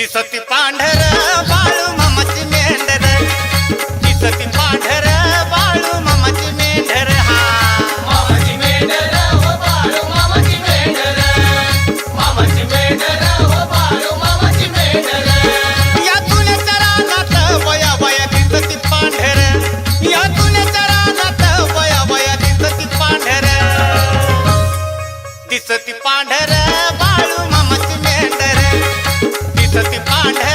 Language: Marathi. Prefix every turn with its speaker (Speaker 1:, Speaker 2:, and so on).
Speaker 1: दिसती पांढर बाळू मामाची मेंढर. दिसती पांढर बाळू मामाची मेंढर. हा.
Speaker 2: मामाची मेंढर हो बाळू मामाची मेंढर. मामाची मेंढर हो बाळू मामाची मेंढर.
Speaker 1: यातून चरानात वया वया दिसती पांढर. यातून चरानात वया वया दिसती पांढर. दिसती पांढर बाळू मामा சத்தி பாண்ட